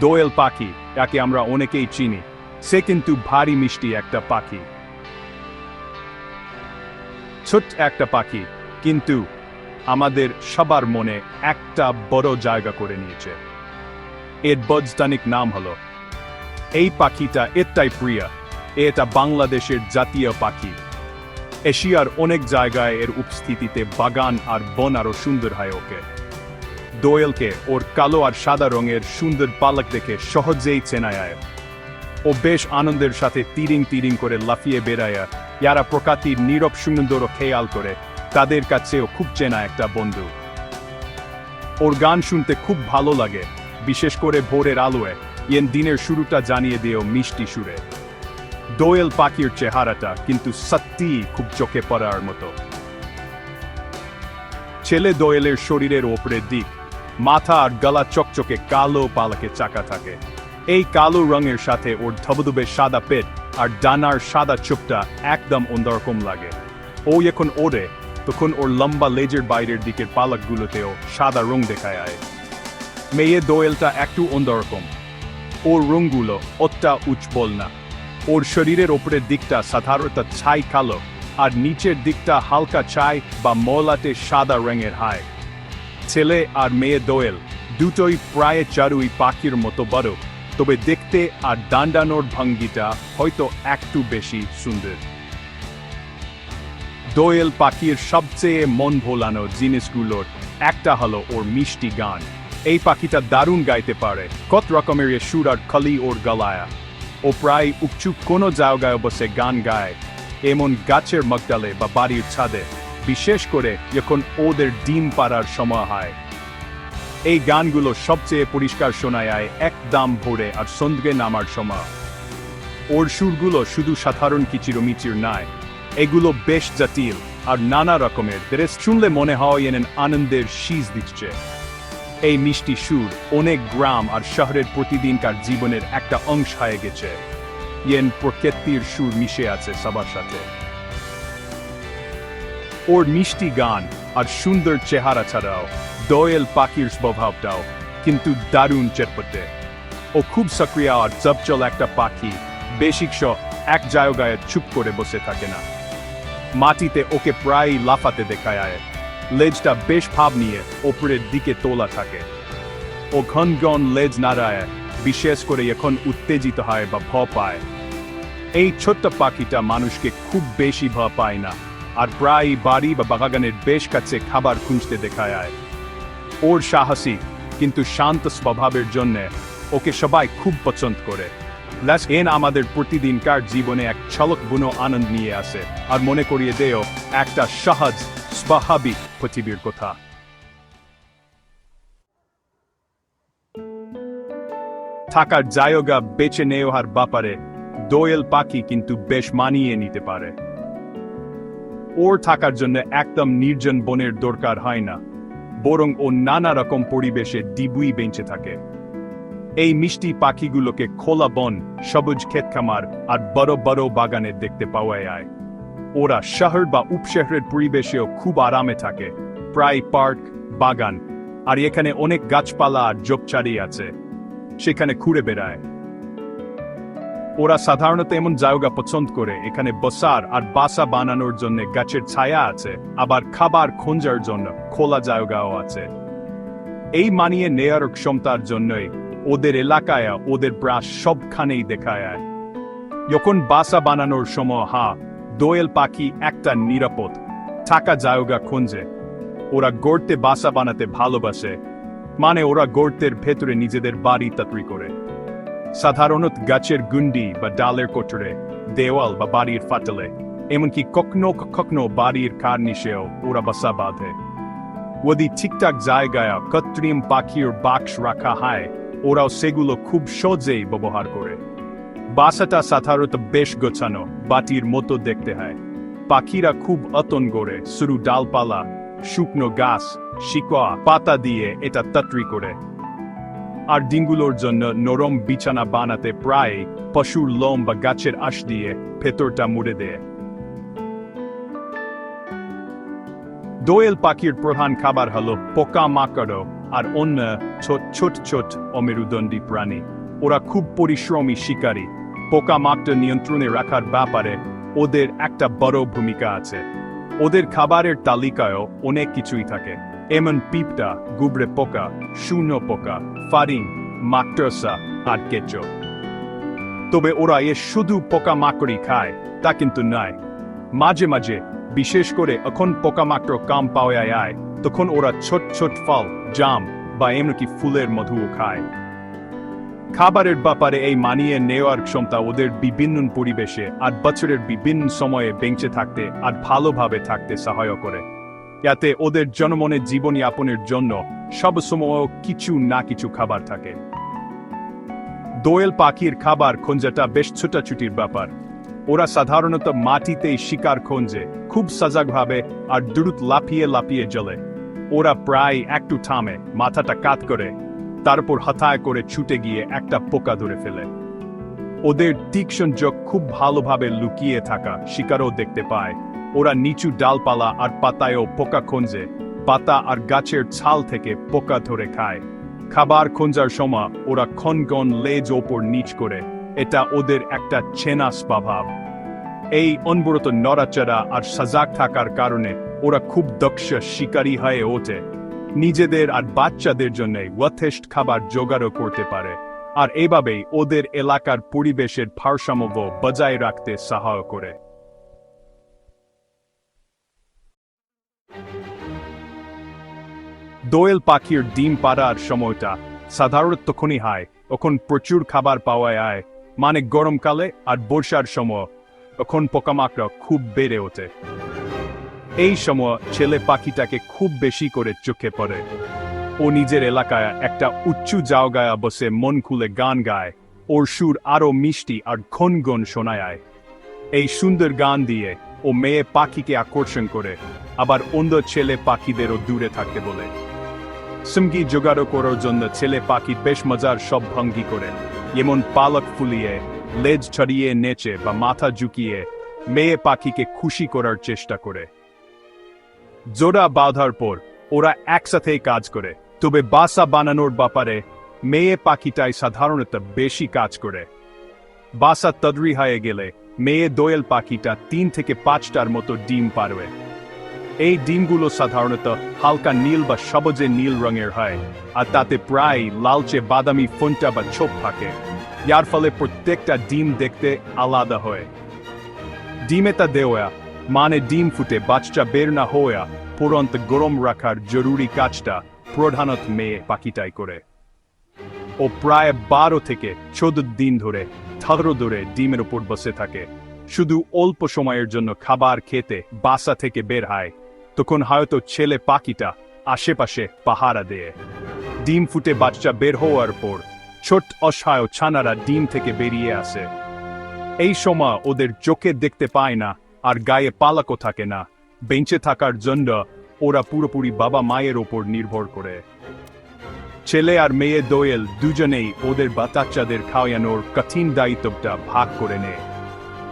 দোয়েল পাখি যাকে আমরা অনেকেই চিনি। সে কিন্তু ভারী মিষ্টি একটা পাখি। ছোট্ট একটা পাখি, কিন্তু আমাদের সবার মনে একটা বড় জায়গা করে নিয়েছে। এর বৈজ্ঞানিক নাম হলো, এই পাখিটা এটাই প্রিয়, এটা বাংলাদেশের জাতীয় পাখি। এশিয়ার অনেক জায়গায় এর উপস্থিতিতে বাগান আর বন আরও সুন্দর হয় ওকে। দোয়েলকে ওর কালো আর সাদা রঙের সুন্দর পালক দেখে সহজেই চেনায়। ও বেশ আনন্দের সাথে তিরিং তিরিং করে লাফিয়ে বেড়ায় যারা প্রকৃতির নীরব সুন্দর খেয়াল করে। তাদের কাছেও খুব চেনা একটা বন্ধু। ওর গান শুনতে খুব ভালো লাগে, বিশেষ করে ভোরের আলোয়। ইয়েন দিনের শুরুটা জানিয়ে দিয়েও মিষ্টি সুরে। দোয়েল পাখির চেহারাটা কিন্তু সত্যিই খুব চোখে পড়ার মতো। ছেলে দোয়েলের শরীরের ওপরের দিক মাথা আর গলা চকচকে কালো পালকে চাকা থাকে। এই কালো রঙের সাথে ওর ধবধবে সাদা পেট আর ডানার সাদা চুপটা একদম অন্যরকম লাগে। ও যখন ওড়ে, তখন ওর লম্বা লেজের বাইরের দিকের পালকগুলোতেও সাদা রং দেখায় আয়। মেয়ে দোয়েলটা একটু অন্যরকম। ওর রঙগুলো অতটা উজ্জ্বল না। ওর শরীরের ওপরের দিকটা সাধারণত ছাই কালো আর নিচের দিকটা হালকা ছাই বা মলাটে সাদা রঙের হয়। ছেলে আর মেয়ে দোয়েল, দুটোই প্রায় চারুই পাখির মতো বড় তবে দেখতে আর দান্ডানোর ভঙ্গিটা হয়তো একটু বেশি সুন্দর। দোয়েল পাখির সবচেয়ে মন ভোলানো জিনিসগুলোর একটা হলো ওর মিষ্টি গান। এই পাখিটা দারুণ গাইতে পারে, কত রকমের সুর আর খলি ওর গলায়া। ও প্রায় উচ্চুক কোনো জায়গায় বসে গান গায়, এমন গাছের মগডালে বা বাড়ির ছাদে। বিশেষ করে যখন ওদের ডিম পাড়ার সময় হয়। এই গানগুলো সবচেয়ে পরিষ্কার শোনায় আয় একদম ভোরে আর সন্ধ্যে নামার সময়। ওর সুরগুলো শুধু সাধারণ কিচিরমিচির নয়, এগুলো বেশ জটিল আর নানা রকমের। দ্রেস শুনলে মনে হয় এনেন আনন্দের শীষ দিচ্ছে। এই মিষ্টি সুর অনেক গ্রাম আর শহরের প্রতিদিনকার জীবনের একটা অংশ হয়ে গেছে। ইয়েন প্রকৃতির সুর মিশে আছে সবার সাথে। ওর মিষ্টি গান আর সুন্দর চেহারা ছাড়াও দোয়েল পাখির স্বভাবটাও কিন্তু দারুণ চেটপটে। ও খুব সক্রিয় আর চপচল একটা পাখি। বেশিক এক জায়গায় চুপ করে বসে থাকে না। মাটিতে ওকে প্রায় লাফাতে দেখায়। আয় লেজটা বেশ ভাব নিয়ে ওপরের দিকে তোলা থাকে। ও ঘন ঘন লেজ নাড়ায়, বিশেষ করে এখন উত্তেজিত হয় বা ভ পায়। এই ছোট্ট পাখিটা মানুষকে খুব বেশি ভ পায় না। আর প্রায় বাড়ি বা বাগানের বেশ কাছে খাবার খুঁজতে দেখায় আয় ওর সাহসী, কিন্তু শান্ত স্বভাবের জন্য ওকে সবাই খুব পছন্দ করে। এন আমাদের প্রতিদিনকার জীবনে এক ছলক বুনো আনন্দ নিয়ে আসে। আর মনে করিয়ে দেও একটা সহজ, স্বাভাবিক পৃথিবীর কথা। থাকার জায়গা বেছে নেওয়ার ব্যাপারে দোয়েল পাখি কিন্তু বেশ মানিয়ে নিতে পারে। ওর থাকার জন্য একদম নির্জন বনের দরকার হয় না, বরং ও নানা রকম পরিবেশে ডিবুই বেঁচে থাকে। এই মিষ্টি পাখিগুলোকে খোলা বন, সবুজ ক্ষেত খামার আর বড় বড় বাগানে দেখতে পাওয়া যায় ওরা শহর বা উপশহরের পরিবেশেও খুব আরামে থাকে, প্রায় পার্ক, বাগান, আর এখানে অনেক গাছপালা আর জোপচারি আছে। সেখানে ঘুরে বেড়ায়। ওরা সাধারণত এমন জায়গা পছন্দ করে, এখানে বসার আর বাসা বানানোর জন্য গাছের ছায়া আছে, আবার খাবার খোঁজার জন্য খোলা জায়গাও আছে। এই মানিয়ে নেয়ার ক্ষমতার জন্যই ওদের এলাকায় ওদের প্রায় সবখানেই দেখা যায়। যখন বাসা বানানোর সময় হা দোয়েল পাখি একটা নিরাপদ, থাকা জায়গা খুঁজে। ওরা গড়তে বাসা বানাতে ভালোবাসে মানে ওরা গর্তের ভেতরে নিজেদের বাড়ি তাতরি করে। সাধারণত গাছের গুন্ডি বা ডালের কোটরে, দেওয়াল বা বাড়ির ফাটলে, এমনকি কখনো কখনো বাড়ির কার কার্নিশেও ওরা বাসা বাঁধে। যদি ঠিকঠাক জায়গায় কৃত্রিম পাখির বাক্স রাখা হয়, ওরাও সেগুলো খুব সহজেই ব্যবহার করে। বাসাটা সাধারণত বেশ গোছানো, বাটির মতো দেখতে হয়। পাখিরা খুব অতন গড়ে শুরু ডালপালা, শুকনো গাছ শিকোয়া পাতা দিয়ে এটা তত্রি করে। আর ডিঙ্গুলোর জন্য নরম বিছানা বানাতে প্রায় পশুর লোম বা গাছের আশ দিয়ে ভেতরটা মুড়ে দেয়। দোয়েল পাখির প্রধান খাবার হলো পোকা মাকড় আর অন্য ছোট ছোট ছোট অমেরুদণ্ডী প্রাণী। ওরা খুব পরিশ্রমী শিকারী। পোকামাকড় নিয়ন্ত্রণে রাখার ব্যাপারে ওদের একটা বড় ভূমিকা আছে। ওদের খাবারের তালিকায়ও অনেক কিছুই থাকে। এমন পিপটা গুবরে পোকা শূন্য পোকা ফারিং মাকটসা আর কেঁচো তবে ওরা এ শুধু পোকামাকড়ই খায়, তা কিন্তু নয় মাঝে মাঝে, বিশেষ করে এখন পোকামাকড় কাম পাওয়া যায় তখন ওরা ছোট ছোট ফল, জাম বা এমনকি ফুলের মধুও খায়। খাবারের ব্যাপারে এই মানিয়ে নেওয়ার ক্ষমতা ওদের বিভিন্ন পরিবেশে আর বছরের বিভিন্ন সময়ে বেঞ্চে থাকতে, আর ভালোভাবে থাকতে সহায় করে। যাতে ওদের জনমনে জীবনযাপনের জন্য সবসময় কিছু না কিছু খাবার থাকে। দোয়েল পাখির খাবার খোঁজাটা বেশ ছোটাছুটির ব্যাপার। ওরা সাধারণত মাটিতেই শিকার খোঁজে, খুব সজাগভাবে আর দ্রুত লাফিয়ে লাফিয়ে জ্বলে। ওরা প্রায় একটু থামে, মাথাটা কাত করে, তারপর হতায় করে ছুটে গিয়ে একটা পোকা ধরে ফেলে। ওদের তীক্ষ্ণ চোখ খুব ভালোভাবে লুকিয়ে থাকা শিকারও দেখতে পায়। ওরা নিচু ডালপালা আর পাতায়ও পোকা খোঁজে, পাতা আর গাছের ছাল থেকে পোকা ধরে খায়। খাবার খোঁজার সময় ওরা ক্ষণগণ লেজ ওপর নিচ করে, এটা ওদের একটা চেনা স্বভাব। এই অনবরত নড়াচড়া আর সজাগ থাকার কারণে ওরা খুব দক্ষ শিকারী হয়ে ওঠে। নিজেদের আর বাচ্চাদের জন্য যথেষ্ট খাবার জোগাড়ও করতে পারে, আর এভাবেই ওদের এলাকার পরিবেশের ভারসাম্য বজায় রাখতে সাহায্য করে। দোয়েল পাখির ডিম পাড়ার সময়টা। সাধারণত তখনই হয় তখন প্রচুর খাবার পাওয়া যায় মানে গরমকালে আর বর্ষার সময়। তখন পোকামাকড়া খুব বেড়ে ওঠে। এই সময় ছেলে পাখিটাকে খুব বেশি করে চোখে পড়ে। ও নিজের এলাকায় একটা উচ্চ জায়গায় বসে মন খুলে গান গায়। ওর সুর আরও মিষ্টি আর ঘন ঘন শোনায় এই সুন্দর গান দিয়ে ও মেয়ে পাখিকে আকর্ষণ করে, আবার অন্য ছেলে পাখিদেরও দূরে থাকতে বলে। সঙ্গী জোগাড় করার জন্য ছেলে পাখি বেশ মজার সব ভঙ্গি করে। যেমন পালক ফুলিয়ে, লেজ ছড়িয়ে নেচে বা মাথা ঝুঁকিয়ে মেয়ে পাখিকে খুশি করার চেষ্টা করে। জোড়া বাঁধার পর ওরা একসাথে কাজ করে, তবে বাসা বানানোর ব্যাপারে মেয়ে পাখিটাই সাধারণত বেশি কাজ করে। বাসা তদরি হয়ে গেলে মেয়ে দোয়েল পাখিটা তিন থেকে পাঁচটার মতো ডিম পারবে। এই ডিমগুলো সাধারণত হালকা নীল বা সবজে নীল রঙের হয়, আর তাতে প্রায় লালচে বাদামি ফোনটা বা ছোপ থাকে। যার ফলে প্রত্যেকটা ডিম দেখতে আলাদা হয়। ডিমে তা দেওয়া মানে ডিম ফুটে বাচ্চা বের না হওয়া পুরন্ত গরম রাখার জরুরি কাজটা প্রধানত মেয়ে পাখিটাই করে। ও প্রায় বারো থেকে চোদ্দ দিন ধরে থাদরো ধরে ডিমের উপর বসে থাকে। শুধু অল্প সময়ের জন্য খাবার খেতে বাসা থেকে বের হয়। তখন হয়তো ছেলে পাখিটা আশেপাশে পাহারা দেয় ডিম ফুটে বাচ্চা বের হওয়ার পর ছোট অসহায় ছানারা ডিম থেকে বেরিয়ে আসে। এই সময় ওদের চোখে দেখতে পায় না আর গায়ে পালাকও থাকে না। বেঞ্চে থাকার জন্য ওরা পুরোপুরি বাবা মায়ের ওপর নির্ভর করে। ছেলে আর মেয়ে দোয়েল দুজনেই ওদের বাচ্চাদের খাওয়ানোর কঠিন দায়িত্বটা ভাগ করে নেয়।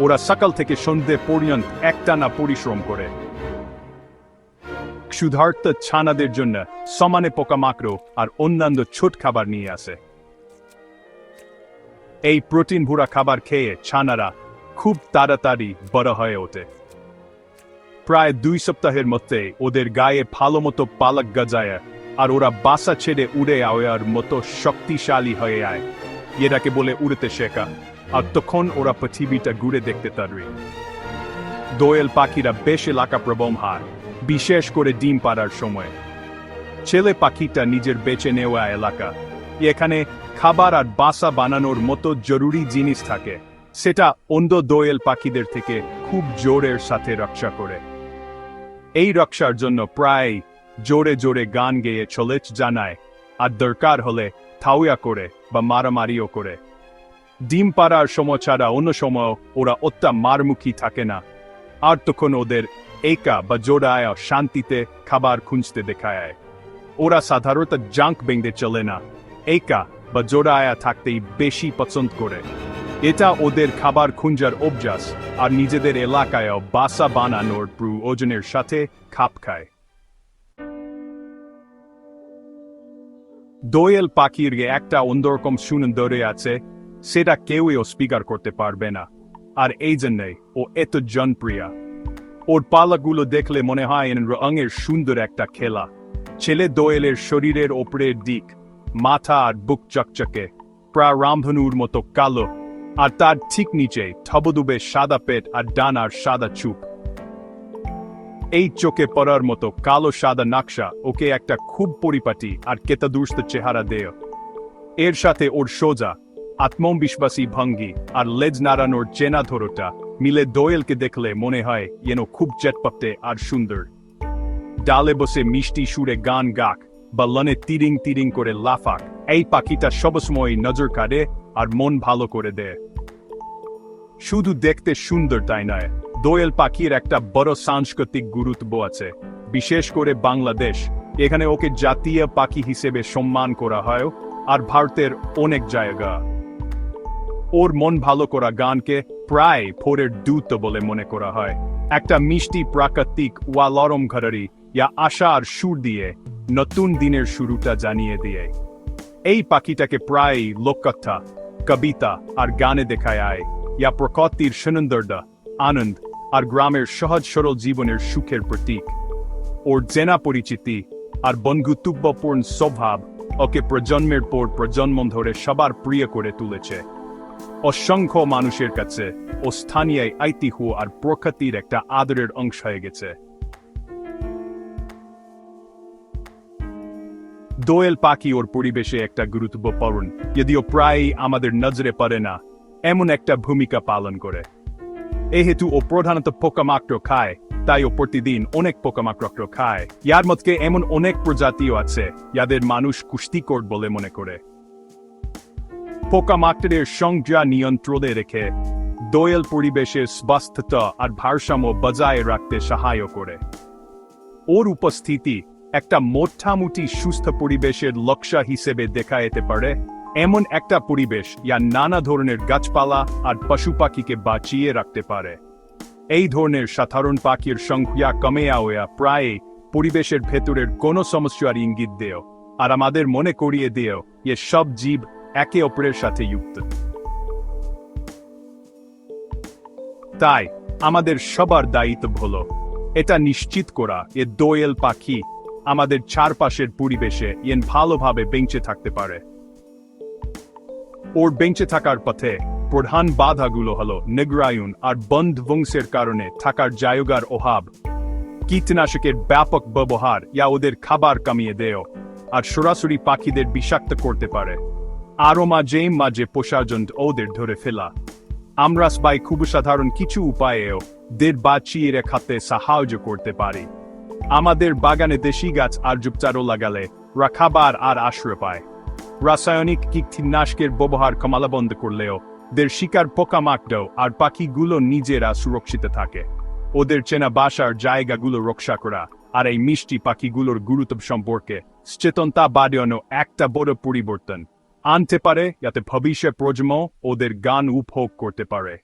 ওরা সকাল থেকে সন্ধে পর্যন্ত একটানা পরিশ্রম করে। ক্ষুধার্ত ছানাদের জন্য সমানে পোকামাকড় আর অন্যান্য ছোট খাবার নিয়ে আসে। এই প্রোটিন ভুরা খাবার খেয়ে ছানারা খুব তাড়াতাড়ি বড় হয়ে ওঠে। প্রায় দুই সপ্তাহের মধ্যে ওদের গায়ে ভালো মতো পালক গজায় আর ওরা বাসা ছেড়ে উড়ে আওয়ার মতো শক্তিশালী হয়ে আয়। এটাকে বলে উড়তে শেখা। আর তখন ওরা পৃথিবীটা ঘুরে দেখতে পারবে। দোয়েল পাখিরা বেশ এলাকা প্রবম হয়। বিশেষ করে ডিম পাড়ার সময়। ছেলে পাখিটা নিজের বেছে নেওয়া এলাকা। এখানে খাবার আর বাসা বানানোর মতো জরুরি জিনিস থাকে। সেটা অন্ধ দোয়েল পাখিদের থেকে খুব জোরের সাথে রক্ষা করে। এই রক্ষার জন্য প্রায় জোরে জোরে গান গেয়ে চলেচ জানায়, আর দরকার হলে থাউয়া করে বা মারামারিও করে। ডিম পাড়ার সময় ছাড়া অন্য সময় ওরা অত্যা মারমুখী থাকে না। আর তখন ওদের একা বা জোড়ায় শান্তিতে খাবার খুঁজতে দেখায়। ওরা সাধারণত জাঙ্ক বেঁধে চলে না। একা বা জোড়ায়া থাকতেই বেশি পছন্দ করে। এটা ওদের খাবার খুঁজার অভ্যাস আর নিজেদের এলাকায় বাসা বানানোর প্রয়োজনের সাথে খাপ খায়। দোয়েল পাখির একটা অন্যরকম সুন্দরে আছে, সেটা কেউই স্বীকার করতে পারবে না। আর এই জন্যই ও এত জনপ্রিয়। ওর পালাগুলো দেখলে মনে হয় রঙের সুন্দর একটা খেলা। ছেলে দোয়েলের শরীরের ওপরের দিক, মাথা আর বুক চকচকে প্রায় রামধনুর মতো কালো, আর তার ঠিক নিচে থবদুবে সাদা পেট আর ডানার সাদা চুপ। এই চোখে পড়ার মতো কালো সাদা নকশা ওকে একটা খুব পরিপাটি আর কেতাদুস্ত চেহারা দেয়। এর সাথে ওর সোজা, আত্মবিশ্বাসী ভঙ্গি আর লেজ নাড়ানোর চেনা ধরোটা মিলে দোয়েলকে দেখলে মনে হয় যেন খুব চেটপাপতে আর সুন্দর। ডালে বসে মিষ্টি সুরে গান গাক বা লনে তিরিং তিরিং করে লাফাক, এই পাখিটা সবসময় নজর কাটে আর মন ভালো করে দেয়। শুধু দেখতে সুন্দর তাই নয়, দোয়েল পাখির একটা বড় সাংস্কৃতিক গুরুত্ব আছে। বিশেষ করে বাংলাদেশ, এখানে ওকে জাতীয় পাখি হিসেবে সম্মান করা হয় আর ভারতের অনেক জায়গা। ওর মন ভালো করা গানকে প্রায় ভোরের দূত বলে মনে করা হয়। একটা মিষ্টি প্রাকৃতিক ওয়া লরম ঘরারি ইয়া আশা আর সুর দিয়ে নতুন দিনের শুরুটা জানিয়ে দিয়ে। এই পাখিটাকে প্রায় লোককথা, কবিতা আর গানে দেখায় আয়। ইয়া প্রকৃতির সুনন্দরদা আনন্দ আর গ্রামের সহজ সরল জীবনের সুখের প্রতীক। ওর জেনা পরিচিতি আর বন্ধুত্বপূর্ণ স্বভাব ওকে প্রজন্মের পর প্রজন্ম ধরে সবার প্রিয় করে তুলেছে। অসংখ্য মানুষের কাছে ও স্থানীয় ঐতিহ্য আর প্রকৃতির একটা আদরের অংশ হয়ে গেছে। দোয়েল পাখি ওর পরিবেশে একটা গুরুত্বপূর্ণ, যদিও প্রায় আমাদের নজরে পড়ে না, এমন একটা ভূমিকা পালন করে। এহেতু ও প্রধানত পোকামাকড় খায়, তাই ও প্রতিদিন অনেক পোকামাকড় খায়। ইয়ার মতকে এমন অনেক প্রজাতিও আছে, যাদের মানুষ কুস্তিকর বলে মনে করে। পোকামাকড়ের সংজ্ঞা নিয়ন্ত্রণে রেখে দোয়েল পরিবেশের স্বাস্থ্যতা আর ভারসাম্য বজায় রাখতে সাহায্য করে। ওর উপস্থিতি একটা মোটামুটি সুস্থ পরিবেশের লক্ষ্য হিসেবে দেখা যেতে পারে, এমন একটা পরিবেশ যা নানা ধরনের গাছপালা আর পশু পাখিকে বাঁচিয়ে রাখতে পারে। এই ধরনের সাধারণ পাখির সংখ্যা কমে আওয়া প্রায় পরিবেশের ভেতরের কোনো সমস্যার ইঙ্গিত দেও আর আমাদের মনে করিয়ে দিও যে সব জীব একে অপরের সাথে যুক্ত। তাই, আমাদের সবার দায়িত্ব হলো, এটা নিশ্চিত করা, এ দোয়েল পাখি আমাদের চারপাশের পরিবেশে ইয়েন ভালোভাবে বেঁচে থাকতে পারে। ওর বেঞ্চে থাকার পথে প্রধান বাধাগুলো হলো নিগ্রায়ুন আর বন্ধ বংশের কারণে থাকার জায়গার অভাব। কীটনাশকের ব্যাপক ব্যবহার ইয়া ওদের খাবার কমিয়ে দেয়, আর সরাসরি পাখিদের বিষাক্ত করতে পারে। আরও মাঝে মাঝে পোষাজন্ত ওদের ধরে ফেলা। আমরা সবাই খুব সাধারণ কিছু উপায়েও দের বাঁচিয়ে রেখাতে সাহায্য করতে পারি। আমাদের বাগানে দেশি গাছ আর যুক্তারও লাগালে রাখাবার আর আশ্রয় পায়। রাসায়নিক কীটনাশকের ব্যবহার কমালা বন্ধ করলেও দের শিকার পোকামাকড় আর পাখিগুলো নিজেরা সুরক্ষিত থাকে। ওদের চেনা বাসার জায়গাগুলো রক্ষা করা আর এই মিষ্টি পাখিগুলোর গুরুত্ব সম্পর্কে সচেতনতা বাড়ানো একটা বড় পরিবর্তন। আনতে পারে যাতে ভবিষ্যৎ প্রজন্ম ওদের গান উপভোগ করতে পারে।